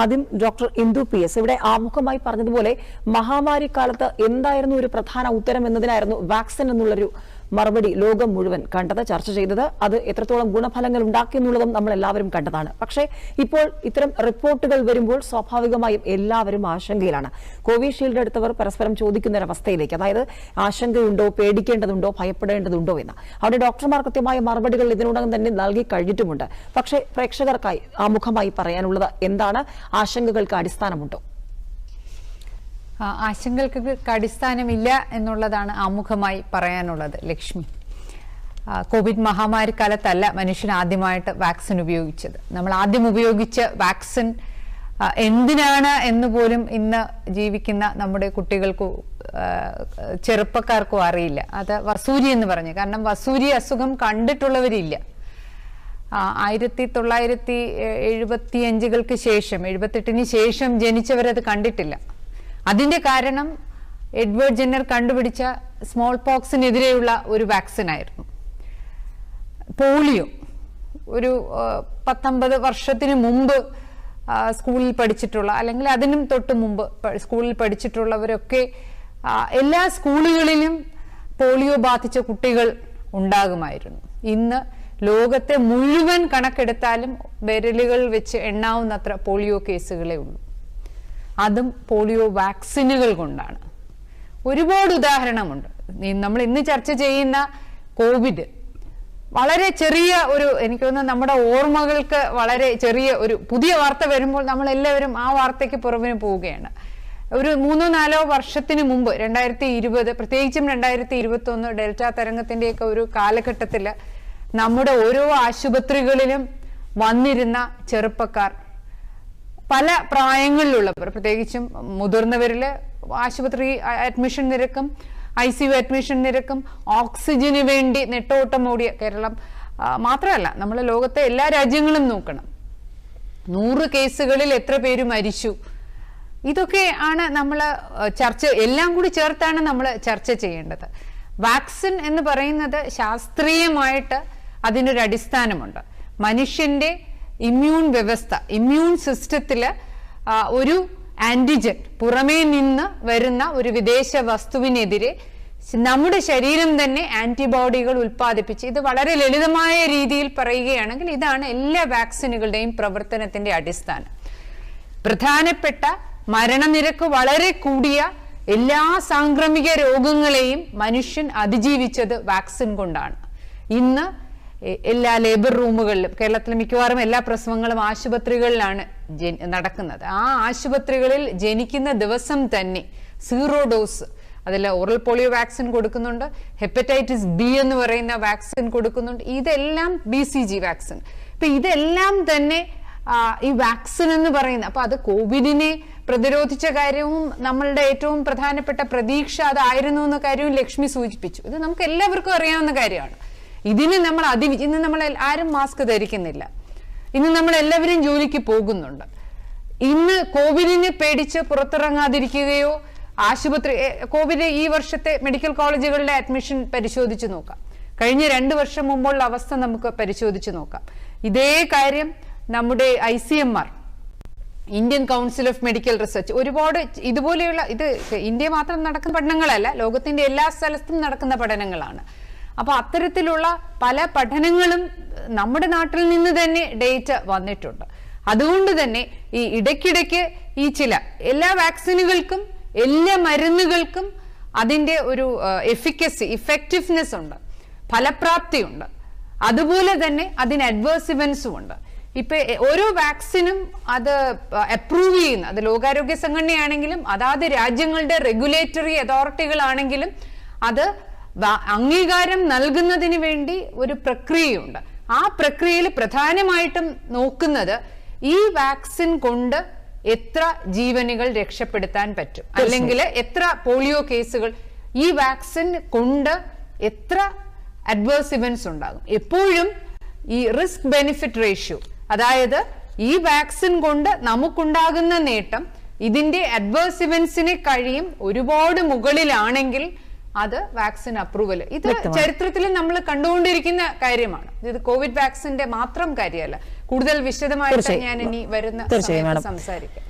ആദ്യം doctor Indu P S. ഇവിടെ ആമുഖമായി പറഞ്ഞതുപോലെ മഹാമാരി കാലത്ത് എന്തായിരുന്നു ഒരു പ്രധാന ഉത്തരം എന്നതിനായിരുന്നു വാക്സിൻ എന്നുള്ളൊരു മറുപടി ലോകം മുഴുവൻ കണ്ടത് ചർച്ച ചെയ്തത്. അത് എത്രത്തോളം ഗുണഫലങ്ങൾ ഉണ്ടാക്കി എന്നുള്ളതും നമ്മൾ എല്ലാവരും കണ്ടതാണ്. പക്ഷേ ഇപ്പോൾ ഇത്തരം റിപ്പോർട്ടുകൾ വരുമ്പോൾ സ്വാഭാവികമായും എല്ലാവരും ആശങ്കയിലാണ്. കോവിഷീൽഡ് എടുത്തവർ പരസ്പരം ചോദിക്കുന്ന ഒരു അവസ്ഥയിലേക്ക് അതായത് ആശങ്കയുണ്ടോ പേടിക്കേണ്ടതുണ്ടോ ഭയപ്പെടേണ്ടതുണ്ടോ എന്ന്. അവിടെ ഡോക്ടർമാർ കൃത്യമായ മറുപടികൾ ഇതിനോടകം തന്നെ നൽകി കഴിഞ്ഞിട്ടുമുണ്ട്. പക്ഷേ പ്രേക്ഷകർക്കായി ആമുഖമായി പറയാനുള്ളത് എന്താണ്? ആശങ്കകൾക്ക് അടിസ്ഥാനമുണ്ടോ? ആശങ്കകൾക്ക് അടിസ്ഥാനമില്ല എന്നുള്ളതാണ് ആമുഖമായി പറയാനുള്ളത് ലക്ഷ്മി. കോവിഡ് മഹാമാരി കാലത്തല്ല മനുഷ്യൻ ആദ്യമായിട്ട് വാക്സിൻ ഉപയോഗിച്ചത്. നമ്മൾ ആദ്യം ഉപയോഗിച്ച വാക്സിൻ എന്തിനാണ് എന്ന് പോലും ഇന്ന് ജീവിക്കുന്ന നമ്മുടെ കുട്ടികൾക്ക് ചെറുപ്പക്കാർക്കും അറിയില്ല. അത് വസൂരി എന്ന് പറഞ്ഞു. കാരണം വസൂരി അസുഖം കണ്ടിട്ടുള്ളവരില്ല. ആയിരത്തി തൊള്ളായിരത്തി എഴുപത്തി അഞ്ചുകൾക്ക് ശേഷം എഴുപത്തെട്ടിന് ശേഷം ജനിച്ചവരത് കണ്ടിട്ടില്ല. അതിന്റെ കാരണം എഡ്വേർഡ് ജെന്നർ കണ്ടുപിടിച്ച സ്മോൾ പോക്സിനെതിരെയുള്ള ഒരു വാക്സിനായിരുന്നു പോളിയോ. ഒരു പത്തൊമ്പത് വർഷത്തിന് മുമ്പ് സ്കൂളിൽ പഠിച്ചിട്ടുള്ള അല്ലെങ്കിൽ അതിനും തൊട്ട് മുമ്പ് സ്കൂളിൽ പഠിച്ചിട്ടുള്ളവരൊക്കെ എല്ലാ സ്കൂളുകളിലും പോളിയോ ബാധിച്ച കുട്ടികൾ ഉണ്ടാകുമായിരുന്നു. ഇന്ന് ലോകത്തെ മുഴുവൻ കണക്കെടുത്താലും വിരലുകൾ വെച്ച് എണ്ണാവുന്നത്ര പോളിയോ കേസുകളേ ഉള്ളൂ. അതും പോളിയോ വാക്സിനുകൾ കൊണ്ടാണ്. ഒരുപാട് ഉദാഹരണമുണ്ട്. നമ്മൾ ഇന്ന് ചർച്ച ചെയ്യുന്ന കോവിഡ് വളരെ ചെറിയ ഒരു എനിക്ക് തോന്നുന്നു നമ്മുടെ ഓർമ്മകൾക്ക് വളരെ ചെറിയ ഒരു പുതിയ വാർത്ത വരുമ്പോൾ നമ്മൾ എല്ലാവരും ആ വാർത്തയ്ക്ക് പുറവിന് പോവുകയാണ്. ഒരു മൂന്നോ നാലോ വർഷത്തിന് മുമ്പ് രണ്ടായിരത്തി ഇരുപത് പ്രത്യേകിച്ചും രണ്ടായിരത്തി ഇരുപത്തി ഒന്ന് ഡെൽറ്റ തരംഗത്തിന്റെയൊക്കെ ഒരു കാലഘട്ടത്തിൽ നമ്മുടെ ഓരോ ആശുപത്രികളിലും വന്നിരുന്ന ചെറുപ്പക്കാർ പല പ്രായങ്ങളിലുള്ളവർ പ്രത്യേകിച്ചും മുതിർന്നവരിൽ ആശുപത്രി അഡ്മിഷൻ നിരക്കും ഐ സി യു അഡ്മിഷൻ നിരക്കും ഓക്സിജന് വേണ്ടി നെട്ടോട്ടം ഓടിയ കേരളം മാത്രമല്ല നമ്മൾ ലോകത്തെ എല്ലാ രാജ്യങ്ങളും നോക്കണം. നൂറ് കേസുകളിൽ എത്ര പേര് മരിച്ചു? ഇതൊക്കെ ആണ് നമ്മൾ ചർച്ച എല്ലാം കൂടി ചേർത്താണ് നമ്മൾ ചർച്ച ചെയ്യേണ്ടത്. വാക്സിൻ എന്ന് പറയുന്നത് ശാസ്ത്രീയമായിട്ട് അതിനൊരു അടിസ്ഥാനമുണ്ട് മനുഷ്യന്റെ ഇമ്മ്യൂൺ വ്യവസ്ഥ ഇമ്മ്യൂൺ സിസ്റ്റത്തിൽ ഒരു ആന്റിജൻ പുറമേ നിന്ന് വരുന്ന ഒരു വിദേശ വസ്തുവിനെതിരെ നമ്മുടെ ശരീരം തന്നെ ആന്റിബോഡികൾ ഉൽപ്പാദിപ്പിച്ച് ഇത് വളരെ ലളിതമായ രീതിയിൽ പറയുകയാണെങ്കിൽ ഇതാണ് എല്ലാ വാക്സിനുകളുടെയും പ്രവർത്തനത്തിന്റെ അടിസ്ഥാനം. പ്രധാനപ്പെട്ട മരണനിരക്ക് വളരെ കൂടിയ എല്ലാ സാംക്രമിക രോഗങ്ങളെയും മനുഷ്യൻ അതിജീവിച്ചത് വാക്സിൻ കൊണ്ടാണ്. ഇന്ന് എല്ലാ ലേബർ റൂമുകളിലും കേരളത്തിലെ മിക്കവാറും എല്ലാ പ്രസവങ്ങളും ആശുപത്രികളിലാണ് നടക്കുന്നത്. ആ ആശുപത്രികളിൽ ജനിക്കുന്ന ദിവസം തന്നെ സീറോ ഡോസ് അതിൽ ഓറൽ പോളിയോ വാക്സിൻ കൊടുക്കുന്നുണ്ട് ഹെപ്പറ്റൈറ്റിസ് ബി എന്ന് പറയുന്ന വാക്സിൻ കൊടുക്കുന്നുണ്ട് ഇതെല്ലാം ബി സി ജി വാക്സിൻ. ഇപ്പൊ ഇതെല്ലാം തന്നെ ഈ വാക്സിൻ എന്ന് പറയുന്ന അപ്പൊ അത് കോവിഡിനെ പ്രതിരോധിച്ച കാര്യവും നമ്മളുടെ ഏറ്റവും പ്രധാനപ്പെട്ട പ്രതീക്ഷ അതായിരുന്നു എന്ന കാര്യവും ലക്ഷ്മി സൂചിപ്പിച്ചു. ഇത് നമുക്ക് എല്ലാവർക്കും അറിയാവുന്ന കാര്യമാണ്. ഇതിന് നമ്മൾ അതി ഇന്ന് നമ്മൾ ആരും മാസ്ക് ധരിക്കുന്നില്ല. ഇന്ന് നമ്മൾ എല്ലാവരും ജോലിക്ക് പോകുന്നുണ്ട്. ഇന്ന് കോവിഡിനെ പേടിച്ച് പുറത്തിറങ്ങാതിരിക്കുകയോ ആശുപത്രി കോവിഡ് ഈ വർഷത്തെ മെഡിക്കൽ കോളേജുകളുടെ അഡ്മിഷൻ പരിശോധിച്ച് നോക്കാം. കഴിഞ്ഞ രണ്ട് വർഷം മുമ്പുള്ള അവസ്ഥ നമുക്ക് പരിശോധിച്ച് നോക്കാം. ഇതേ കാര്യം നമ്മുടെ I C M R Indian council of medical research ഒരുപാട് ഇതുപോലെയുള്ള ഇത് ഇന്ത്യ മാത്രം നടക്കുന്ന പഠനങ്ങളല്ല ലോകത്തിന്റെ എല്ലാ സ്ഥലത്തും നടക്കുന്ന പഠനങ്ങളാണ്. അപ്പൊ അത്തരത്തിലുള്ള പല പഠനങ്ങളും നമ്മുടെ നാട്ടിൽ നിന്ന് തന്നെ ഡേറ്റ വന്നിട്ടുണ്ട്. അതുകൊണ്ട് തന്നെ ഈ ഇടയ്ക്കിടയ്ക്ക് ഈ ചില എല്ലാ വാക്സിനുകൾക്കും എല്ലാ മരുന്നുകൾക്കും അതിന്റെ ഒരു എഫിക്കസി ഇഫക്റ്റീവ്നെസ് ഉണ്ട്. ഫലപ്രാപ്തിയുണ്ട്. അതുപോലെ തന്നെ അതിന് അഡ്വേഴ്സ് ഇവൻസും ഉണ്ട്. ഇപ്പൊ ഓരോ വാക്സിനും അത് അപ്രൂവ് ചെയ്യുന്ന അത് ലോകാരോഗ്യ സംഘടനയാണെങ്കിലും അതാത് രാജ്യങ്ങളുടെ റെഗുലേറ്ററി അതോറിറ്റികളാണെങ്കിലും അത് അംഗീകാരം നൽകുന്നതിന് വേണ്ടി ഒരു പ്രക്രിയയുണ്ട്. ആ പ്രക്രിയയിൽ പ്രധാനമായിട്ടും നോക്കുന്നത് ഈ വാക്സിൻ കൊണ്ട് എത്ര ജീവനുകൾ രക്ഷപ്പെടുത്താൻ പറ്റും. അല്ലെങ്കിൽ എത്ര പോളിയോ കേസുകൾ ഈ വാക്സിൻ കൊണ്ട് എത്ര അഡ്വേഴ്സ് ഇവൻസ് ഉണ്ടാകും. എപ്പോഴും ഈ റിസ്ക് ബെനിഫിറ്റ് റേഷ്യോ അതായത് ഈ വാക്സിൻ കൊണ്ട് നമുക്കുണ്ടാകുന്ന നേട്ടം ഇതിന്റെ അഡ്വേഴ്സ് ഇവൻസിനെ കഴിയും ഒരുപാട് മുകളിലാണെങ്കിൽ അത് വാക്സിൻ അപ്രൂവൽ. ഇത് ചരിത്രത്തിൽ നമ്മൾ കണ്ടുകൊണ്ടിരിക്കുന്ന കാര്യമാണ്. ഇത് കോവിഡ് വാക്സിന്റെ മാത്രം കാര്യമല്ല. കൂടുതൽ വിശദമായിട്ട് ഞാൻ ഇനി വരുന്ന സംസാരിക്കാം.